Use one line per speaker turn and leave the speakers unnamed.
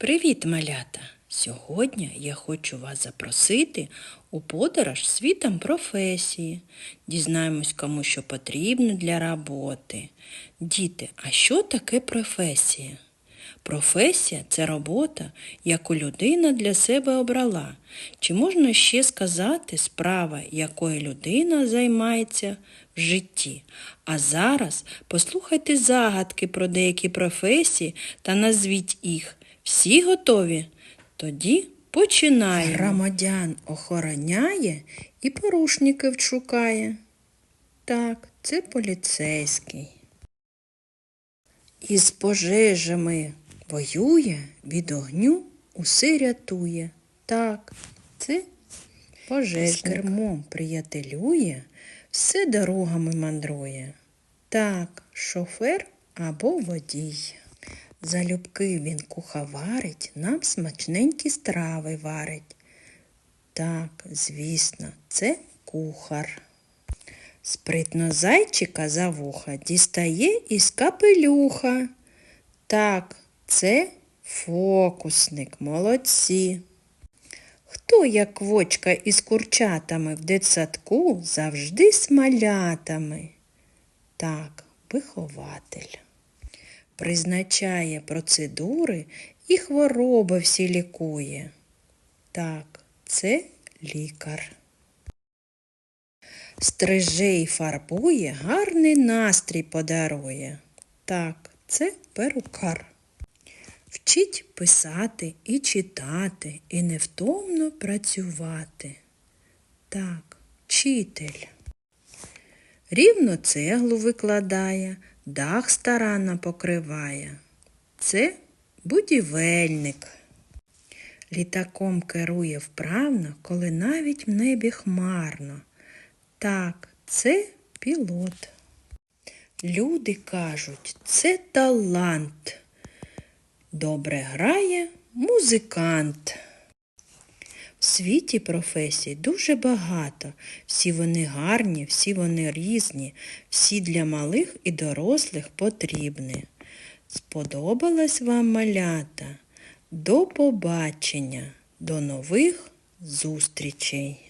Привіт, малята! Сьогодні я хочу вас запросити у подорож світом професії. Дізнаємось, кому що потрібно для роботи. Діти, а що таке професія? Професія це робота, яку людина для себе обрала. Чи можна ще сказати справа, якою людина займається в житті? А зараз послухайте загадки про деякі професії та назвіть їх. Всі готові? Тоді починаємо. Громадян охороняє і порушників шукає. Так, це поліцейський. Із пожежами воює, від огню усе рятує. Так, це пожежник. З кермом приятелює, все дорогами мандрує. Так, шофер або водій. Залюбки він куховарить, нам смачненькі страви варить. Так, звісно, це кухар. Спритно зайчика за вуха дістає із капелюха. Так, це фокусник, молодці. Хто, як вочка із курчатами в дитсадку, завжди з малятами? Так, вихователь. Призначає процедури і хвороби всі лікує. Так, це лікар. Стриже й фарбує, гарний настрій подарує. Так, це перукар. Вчить писати і читати, і невтомно працювати. Так, вчитель. Рівно цеглу викладає, дах старанно покриває. Це будівельник. Літаком керує вправно, коли навіть в небі хмарно. Так, це пілот. Люди кажуть, це талант. Добре грає музикант. В світі професій дуже багато. Всі вони гарні, всі вони різні, всі для малих і дорослих потрібні. Сподобалась вам малята? До побачення, до нових зустрічей!